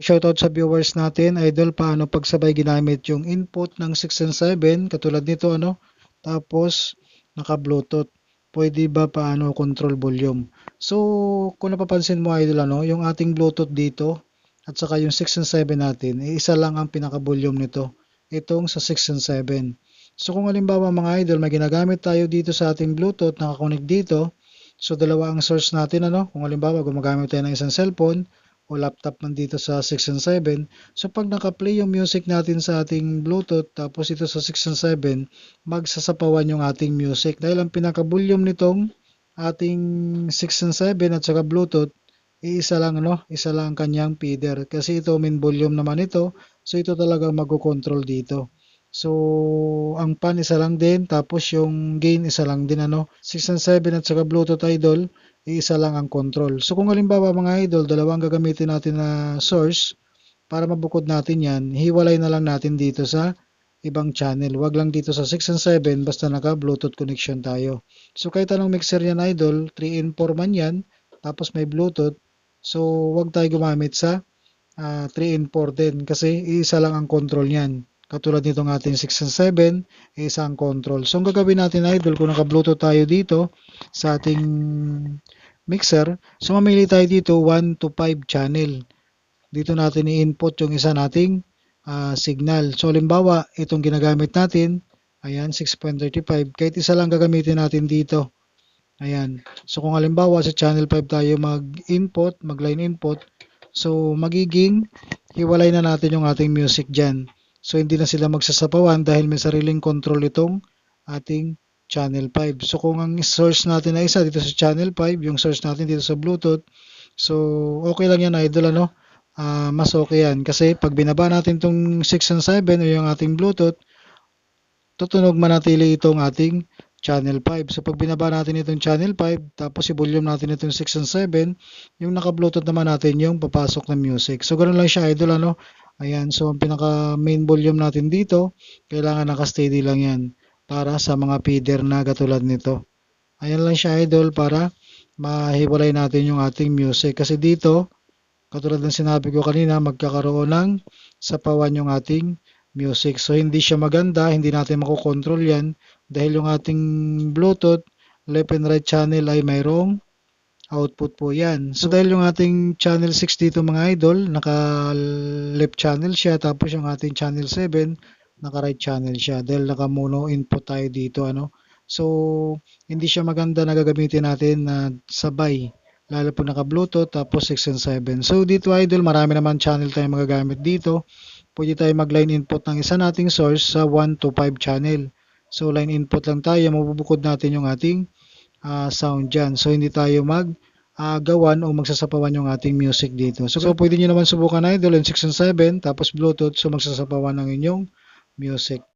Shoutout sa viewers natin, idol, paano pagsabay ginamit yung input ng 6 and 7, katulad nito, ano, tapos naka-bluetooth. Pwede ba paano control volume? So, kung napapansin mo, idol, ano, yung ating bluetooth dito, at saka yung 6 and 7 natin, eh, isa lang ang pinaka-volume nito. Itong sa 6 and 7. So, kung halimbawa mga idol, may ginagamit tayo dito sa ating bluetooth, nakakonect dito, so dalawa ang source natin, ano, kung halimbawa gumagamit tayo ng isang cellphone, o laptop man dito sa 6 and 7. So pag naka-play yung music natin sa ating Bluetooth tapos ito sa 6 and 7, magsasapawan yung ating music. Dahil ang pinaka-volume nitong ating 6 and 7 at saka Bluetooth, iisa lang no, isa lang ang kanyang feeder kasi ito main volume naman ito. So ito talaga magko-control dito. So ang pan isa lang din tapos yung gain isa lang din ano. 6 and 7 at saka Bluetooth idol isa lang ang control. So kung halimbawa mga idol, dalawang gagamitin natin na source para mabukod natin yan, hiwalay na lang natin dito sa ibang channel. Wag lang dito sa 6 and 7 basta naka Bluetooth connection tayo. So kahit anong mixer yan idol, 3 in 4 man yan, tapos may Bluetooth. So wag tayo gumamit sa uh, 3 in 4 din kasi isa lang ang control niyan. Katulad nitong ating 6 and 7, isang control. So ang gagawin natin idol, kung naka-Bluetooth tayo dito sa ating mixer, so mamili tayo dito 1 to 5 channel. Dito natin i-input yung isa nating uh, signal. So halimbawa, itong ginagamit natin, ayan 6.35, kahit isa lang gagamitin natin dito. Ayan. So kung halimbawa sa channel 5 tayo mag-input, mag-line input, so magiging hiwalay na natin yung ating music dyan. So hindi na sila magsasapawan dahil may sariling control itong ating channel 5. So kung ang source natin ay isa dito sa channel 5, yung source natin dito sa Bluetooth, so okay lang yan idol ano. Uh, mas okay yan kasi pag binaba natin itong 6 and 7 o yung ating Bluetooth, tutunog manatili itong ating channel 5. So pag binaba natin itong channel 5, tapos i-volume natin itong 6 and 7, yung naka-Bluetooth naman natin yung papasok na music. So ganoon lang siya idol ano. Ayan, so ang pinaka main volume natin dito, kailangan naka-steady lang yan para sa mga feeder na katulad nito. Ayan lang siya idol para mahiwalay natin yung ating music. Kasi dito, katulad ng sinabi ko kanina, magkakaroon ng sapawan yung ating music. So hindi siya maganda, hindi natin makokontrol yan dahil yung ating Bluetooth left and right channel ay mayroong output po yan. So dahil yung ating channel 6 dito mga idol, naka left channel siya tapos yung ating channel 7 naka right channel siya dahil naka mono input tayo dito ano. So hindi siya maganda na gagamitin natin na sabay lalo po naka Bluetooth tapos 6 and 7. So dito idol, marami naman channel tayong magagamit dito. Pwede tayo mag line input ng isa nating source sa 1 to 5 channel. So line input lang tayo, mabubukod natin yung ating uh, sound dyan. So hindi tayo mag uh, gawan o magsasapawan yung ating music dito. So, so pwede nyo naman subukan idol yung 6 and 7 tapos Bluetooth so magsasapawan ng inyong music.